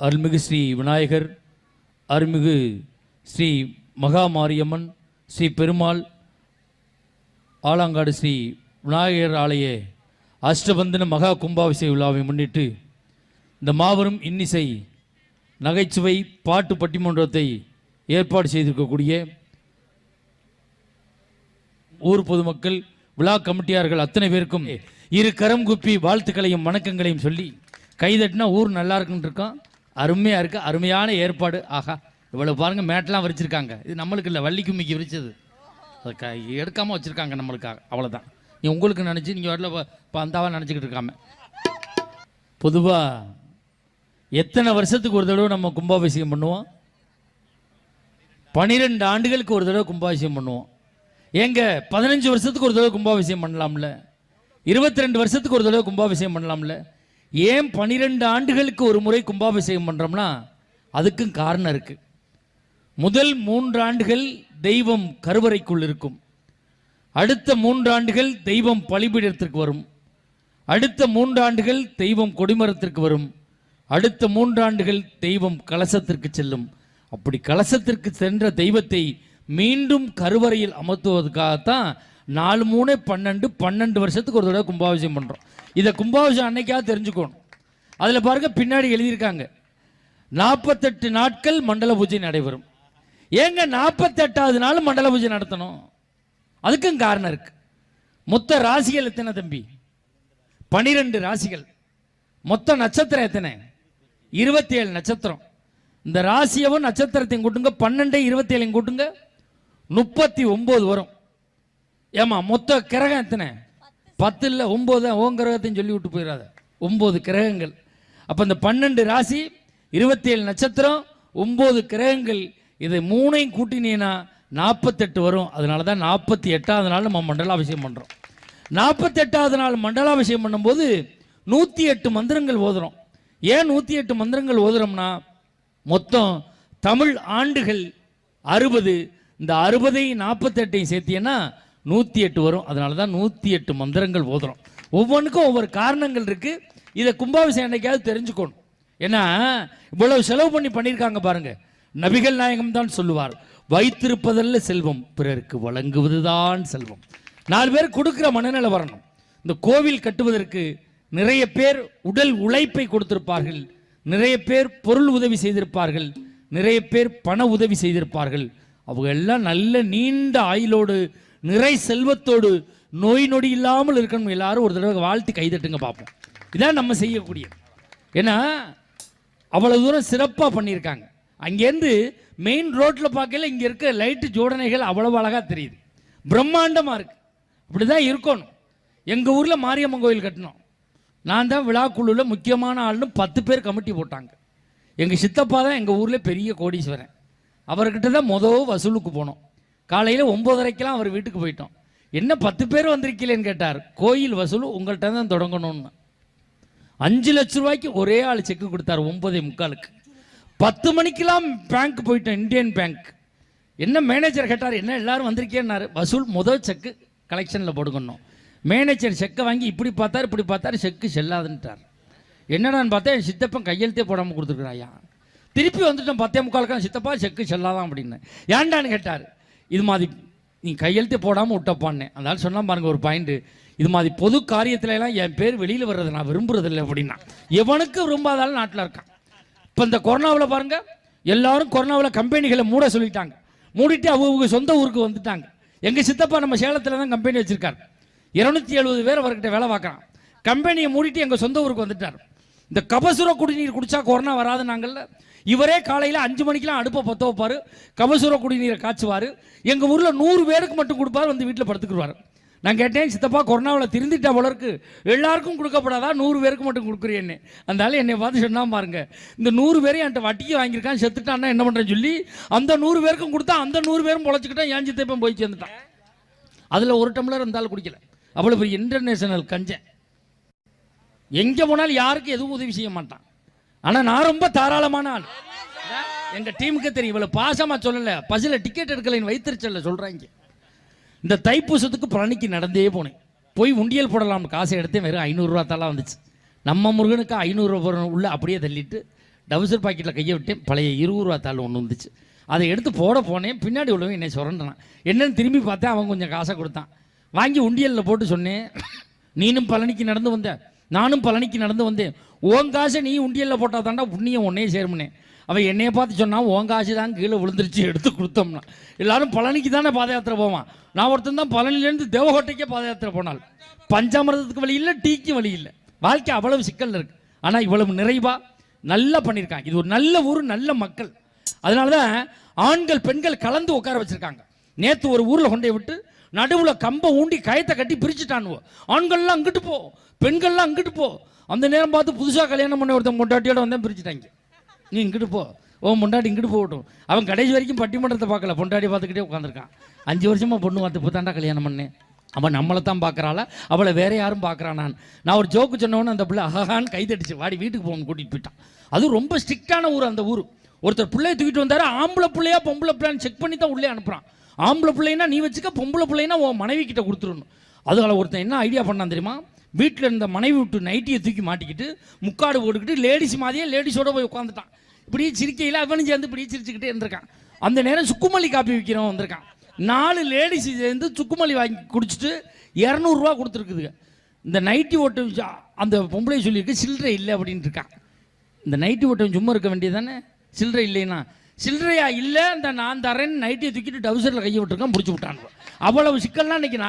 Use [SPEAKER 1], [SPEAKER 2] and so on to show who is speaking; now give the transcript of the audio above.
[SPEAKER 1] அருள்மிகு ஸ்ரீ விநாயகர் அருள்மிகு ஸ்ரீ மகா மாரியம்மன் ஸ்ரீ பெருமாள் ஆலாங்காடு ஸ்ரீ விநாயகர் ஆலய அஷ்டபந்தன மகா கும்பாபிஷேக விழாவை முன்னிட்டு இந்த மாபெரும் இன்னிசை நகைச்சுவை பாட்டு பட்டிமன்றத்தை ஏற்பாடு செய்திருக்கக்கூடிய ஊர் பொதுமக்கள் விழா கமிட்டியார்கள் அத்தனை பேருக்கும் இரு கரம் குப்பி வாழ்த்துக்களையும் வணக்கங்களையும் சொல்லி கைதட்டினா ஊர் நல்லா இருக்குன்னு இருக்கான். அருமையாக இருக்கு அருமையான ஏற்பாடு. ஆகா இவ்வளோ பாருங்கள் மேட்லாம் விரிச்சிருக்காங்க. இது நம்மளுக்கு இல்லை வள்ளி கும்மிக்கு விரிச்சது. க எடுக்காமல் வச்சுருக்காங்க நம்மளுக்காக. அவ்வளோதான் நீ உங்களுக்கு நினச்சி நீங்கள் வரல இப்போ அந்தாவாக நினச்சிக்கிட்டு இருக்காம. பொதுவாக எத்தனை வருஷத்துக்கு ஒரு தடவை நம்ம கும்பாபிஷேகம் பண்ணுவோம்? பன்னிரெண்டு ஆண்டுகளுக்கு ஒரு தடவை கும்பாபிஷேகம் பண்ணுவோம். ஏங்க பதினஞ்சு வருஷத்துக்கு ஒரு தடவை கும்பாபிஷேகம் பண்ணலாம்ல? இருபத்தி ரெண்டு வருஷத்துக்கு ஒரு தடவை கும்பாபிஷேகம் பண்ணலாம்ல? ஏன் பனிரெண்டு ஆண்டுகளுக்கு ஒரு முறை கும்பாபிஷேகம் பண்ணுறோம்னா அதுக்கும் காரணம் இருக்குது முதல் மூன்று ஆண்டுகள் தெய்வம் கருவறைக்குள் இருக்கும். அடுத்த மூன்று ஆண்டுகள் தெய்வம் பலிபீடத்திற்கு வரும். அடுத்த மூன்று ஆண்டுகள் தெய்வம் கொடிமரத்திற்கு வரும். அடுத்த மூன்று ஆண்டுகள் தெய்வம் கலசத்திற்கு செல்லும். அப்படி கலசத்திற்கு சென்ற தெய்வத்தை மீண்டும் கருவறையில் அமர்த்துவதற்காகத்தான் நாலு மூணு பன்னெண்டு பன்னெண்டு வருஷத்துக்கு ஒரு தடவை கும்பாபிஷேகம் பண்ணுறோம் இதை கும்பாபிஷேகம் அன்னைக்காக தெரிஞ்சுக்கணும். அதில் பாருங்க பின்னாடி எழுதியிருக்காங்க. நாற்பத்தெட்டு நாட்கள் மண்டல பூஜை நடைபெறும். ஏங்க நாற்பத்தெட்டாவது நாள் மண்டல பூஜை நடத்தணும்? அதுக்கும் காரணம் இருக்கு. மொத்த ராசிகள் எத்தனை தம்பி? பனிரெண்டு ராசிகள். மொத்த நட்சத்திரம் எத்தனை? இருபத்தி ஏழு நட்சத்திரம். இந்த ராசியவும் நட்சத்திரத்தையும் கூட்டுங்க பன்னெண்டு இருபத்தி ஏழையும் கூட்டுங்க முப்பத்தி ஒன்பது வரும். ஏமா மொத்த கிரகம் எத்தனை? பத்து இல்லை ஒம்பது. ஓம் கிரகத்தையும் சொல்லி விட்டு போயிடாத. ஒம்பது கிரகங்கள். அப்போ இந்த பன்னெண்டு ராசி இருபத்தி ஏழு நட்சத்திரம் ஒம்பது கிரகங்கள். இதை மூணையும் கூட்டினீங்கன்னா நாற்பத்தெட்டு வரும். அதனால தான் நாற்பத்தி எட்டாவது நாள் நம்ம மண்டலாபிஷேகம் பண்ணுறோம் நாற்பத்தெட்டாவது நாள் மண்டலாபிஷேகம் பண்ணும்போது நூற்றி எட்டு மந்திரங்கள் ஓதுறோம். ஏன் நூற்றி எட்டு மந்திரங்கள் ஓதுறோம்னா மொத்தம் தமிழ் ஆண்டுகள் அறுபது. இந்த அறுபதையும் நாற்பத்தெட்டையும் சேர்த்தியன்னா நூற்றி எட்டு வரும். அதனால தான் நூற்றி எட்டு மந்திரங்கள் ஓதுறோம் ஒவ்வொன்றுக்கும் ஒவ்வொரு காரணங்கள் இருக்குது இதை கும்பாபிஷேகம் என்றைக்காவது தெரிஞ்சுக்கணும். ஏன்னா இவ்வளவு செலவு பண்ணி பண்ணியிருக்காங்க பாருங்க. நபிகள் நாயகம் தான் சொல்லுவார். வைத்திருப்பதல்ல செல்வம் பிறருக்கு வழங்குவதுதான் செல்வம். நாலு பேர் கொடுக்குற மனநிலை வரணும். இந்த கோவில் கட்டுவதற்கு நிறைய பேர் உடல் உழைப்பை கொடுத்திருப்பார்கள். நிறைய பேர் பொருள் உதவி செய்திருப்பார்கள். நிறைய பேர் பண உதவி செய்திருப்பார்கள். அவங்க எல்லாம் நல்ல நீண்ட ஆயுளோடு நிறை செல்வத்தோடு நோய் நொடி இல்லாமல் இருக்கணும் எல்லாரும் ஒரு தடவை வாழ்த்து கைதட்டுங்க பார்ப்போம். இதான் நம்ம செய்யக்கூடியது. ஏன்னா அவ்வளவு தூரம் சிறப்பாக பண்ணியிருக்காங்க. அங்கேருந்து மெயின் ரோட்டில் பார்க்கல இங்கே இருக்க லைட்டு ஜோடனைகள் அவ்வளவு அழகாக தெரியுது. பிரம்மாண்டமாக இருக்கு. அப்படி தான் இருக்கணும். எங்கள் ஊரில் மாரியம்மன் கோயில் கட்டினோம். நான் தான் விழாக்குழுவில் முக்கியமான ஆள்னு பத்து பேர் கமிட்டி போட்டாங்க. எங்கள் சித்தப்பா தான் எங்கள் ஊரில் பெரிய கோடீஸ்வரன். அவர்கிட்ட தான் மொதல் வசூலுக்கு போனோம். காலையில் ஒம்போதரைக்கெல்லாம் அவர் வீட்டுக்கு போயிட்டோம். என்ன பத்து பேர் வந்திருக்கீங்களேன்னு கேட்டார். கோயில் வசூல் உங்கள்கிட்ட தான் தொடங்கணும்னு. அஞ்சு லட்ச ரூபாய்க்கு ஒரே ஆள் செக்கு கொடுத்தார் ஒன்பதே முக்காலுக்கு. பத்து மணிக்கெல்லாம் பேங்க் போயிட்டோம் இந்தியன் பேங்க் என்ன மேனேஜர் கேட்டார்? என்ன எல்லாரும் வந்திருக்கேன்னாரு. வசூல் முதல் செக்கு கலெக்ஷனில் போடுக்கணும் மேனேஜர் செக்கை வாங்கி இப்படி பார்த்தார் இப்படி பார்த்தார் செக்கு செல்லாதுன்ட்டார். என்னடான்னு பார்த்தா என் சித்தப்பன் கையெழுத்தே போடாமல் கொடுத்துருக்குறாயா? திருப்பி வந்துட்டோம் பத்தே முக்காலுக்கு. சித்தப்பா செக்கு செல்லாதான் அப்படின்னு. ஏன்டான்னு கேட்டார்? இது மாதிரி நீ கையெழுத்தே போடாமல் விட்டப்பான்னு. அதனால சொன்னால் பாருங்கள் ஒரு பாயிண்ட்டு இது மாதிரி பொது காரியத்திலலாம் என் பேர் வெளியில் வர்றதை நான் விரும்புறதில்லை அப்படின்னா. எவனுக்கு விரும்பாதாலும் நாட்டில் இருக்கான். இப்போ இந்த கொரோனாவில் பாருங்கள் எல்லாரும் கொரோனாவில் கம்பெனிகளை மூட சொல்லிட்டாங்க. மூடிட்டு அவங்க சொந்த ஊருக்கு வந்துட்டாங்க. எங்கள் சித்தப்பா நம்ம சேலத்தில் தான் கம்பெனி வச்சுருக்காரு. இருநூத்தி எழுபது பேர் அவர்கிட்ட வேலை பார்க்குறான். கம்பெனியை மூடிட்டு எங்கள் சொந்த ஊருக்கு வந்துட்டார். இந்த கபசுர குடிநீர் குடித்தா கொரோனா வராது நாங்கள்ல இவரே காலையில் அஞ்சு மணிக்கெல்லாம் அடுப்பை பற்ற வைப்பார். கபசுர குடிநீரை காய்ச்சுவார். எங்கள் ஊரில் நூறு பேருக்கு மட்டும் கொடுப்பாரு வந்து வீட்டில் படுத்துக்குருவார். நான் கேட்டேன் சித்தப்பா கொரோனாவில் திருந்திட்டா போல எல்லாருக்கும் கொடுக்கப்படாதா? நூறு பேருக்கு மட்டும் கொடுக்குறேன்னு அந்த என்னை பார்த்து சொன்னா பாருங்க இந்த நூறு பேரையும் என்கிட்ட வட்டியை வாங்கியிருக்கான் செத்துட்டான்னா என்ன பண்ணுறேன்னு சொல்லி அந்த நூறு பேருக்கும் கொடுத்தா அந்த நூறு பேரும் பொழைச்சிக்கிட்டா ஏன் சித்தப்பன் போய் சேர்ந்துட்டான்? அதில் ஒரு டம்ளர் இருந்தாலும் குடிக்கல. அவ்வளோ பெரிய இன்டர்நேஷனல் கஞ்சன். எங்கே போனாலும் யாருக்கும் எதுவும் உதவி செய்ய மாட்டான். ஆனால் நான் ரொம்ப தாராளமான ஆள். எங்க டீமுக்கு தெரியும் இவ்வளவு பாசமா சொல்லல. பசில டிக்கெட் எடுக்கலைன்னு வைத்திருச்சல சொல்றாங்க. இந்த தைப்பூசத்துக்கு பழனிக்கு நடந்தே போனேன். போய் உண்டியல் போடலாம் காசை எடுத்தேன் வெறும் ஐநூறுரூவா தலாம் வந்துச்சு. நம்ம முருகனுக்கு ஐநூறுரூவா உள்ள அப்படியே தள்ளிட்டு டவுசர் பாக்கெட்டில் கையை விட்டேன். பழைய இருபது ரூபா தாள் ஒன்று வந்துச்சு. அதை எடுத்து போட போனேன். பின்னாடி உள்ளவங்க என்னை சுரண்டான். என்னன்னு திரும்பி பார்த்தேன் அவன் கொஞ்சம் காசை கொடுத்தான். வாங்கி உண்டியலில் போட்டு சொன்னேன். நீனும் பழனிக்கு நடந்து வந்த நானும் பழனிக்கு நடந்து வந்தேன். ஓன் காசை நீ உண்டியலில் போட்டால் தாண்டா உன்னையும் உன்னையே சேருமுனே அவன் என்னையை பார்த்து சொன்னால் உன் காசு தான் கீழே விழுந்துருச்சு எடுத்து கொடுத்தோம்னா. எல்லாரும் பழனிக்கு தானே பாத யாத்திரை போவான். நான் ஒருத்தன் தான் பழனிலேருந்து தேவகோட்டைக்கே பாத யாத்திரை போனால் பஞ்சாமிரதத்துக்கு வழி இல்லை டீக்கு வழி இல்லை. வாழ்க்கை அவ்வளவு சிக்கல் இருக்குது ஆனால் இவ்வளவு நிறைவாக நல்லா பண்ணியிருக்காங்க. இது ஒரு நல்ல ஊர் நல்ல மக்கள். அதனால தான் ஆண்கள் பெண்கள் கலந்து உட்கார வச்சுருக்காங்க. நேற்று ஒரு ஊரில் கொண்டே விட்டு நடுவில் கம்பை ஊண்டி கயத்தை கட்டி பிரிச்சுட்டானுவோ. ஆண்கள்லாம் அங்கிட்டு போ. பெண்கள்லாம் அங்கிட்டு போ. அந்த நேரம் பார்த்து புதுசாக கல்யாணம் பண்ண ஒருத்தன் முண்டாட்டியோட வந்தேன் பிரிச்சுட்டாங்க. நீ இங்கிட்டு போ. ஓ பொண்டாட்டி இங்கிட்டு போகட்டும். அவன் கடைசி வரைக்கும் பட்டிமன்றத்தை பார்க்கல. பொண்டாட்டி பார்த்துக்கிட்டே உட்காந்துருக்கான் அஞ்சு வருஷமாக பொண்ணு பார்த்து இப்போ தாண்டா கல்யாணம் பண்ணேன். அவன் நம்மளை தான் பார்க்குறாள? அவளை வேற யாரும் பார்க்குறான் நான். நான் ஒரு ஜோக்கு சொன்னவொன்னே அந்த பிள்ளை அஹான்னு கைதடிச்சு வாடி வீட்டுக்கு போகணும் கூட்டிகிட்டு போயிட்டான். அதுவும் ரொம்ப ஸ்ட்ரிக்டான ஊர் அந்த ஊர். ஒருத்தர் பிள்ளையை தூக்கிட்டு வந்தார். ஆம்பளை பிள்ளையா பொம்பளை பிள்ளைன்னு செக் பண்ணி தான் உள்ளே அனுப்புறான். ஆம்பளை பிள்ளைனா நீ வச்சுக்க பொம்பளை பிள்ளைனா உன் மனைவி கிட்ட கொடுத்துடணும். அதனால் ஒருத்தன் என்ன ஐடியா பண்ணான் தெரியுமா? வீட்டில் இருந்த மனைவி விட்டு நைட்டியை தூக்கி மாட்டிக்கிட்டு முக்காடு போட்டுக்கிட்டு லேடிஸ் மாதிரியே லேடிஸோட போய் உட்காந்துட்டான் இப்படி சிரிக்கையில் அவனும் சேர்ந்து இப்படி சிரிச்சுக்கிட்டே இருந்திருக்கான். அந்த நேரம் சுக்குமல்லி காப்பி விற்கிறவன் வந்திருக்கான். நாலு லேடிஸ் சேர்ந்து சுக்குமல்லி வாங்கி குடிச்சிட்டு இரநூறுவா கொடுத்துருக்குதுங்க. இந்த நைட்டி ஓட்டம் அந்த பொம்பளை சொல்லியிருக்கு சில்லறை இல்லை அப்படின்ட்டு இருக்கான். இந்த நைட்டி ஓட்டம் சும்மா இருக்க வேண்டியது தானே? சில்லறை இல்லைன்னா சில்லறையா இல்லை அந்த நான் தரேன்னு நைட்டியை தூக்கிட்டு டவுசரில் கையை விட்டுருக்கேன் முடிச்சு விட்டான். அவ்வளவு சிக்கல்லாம் இன்னைக்கு நான்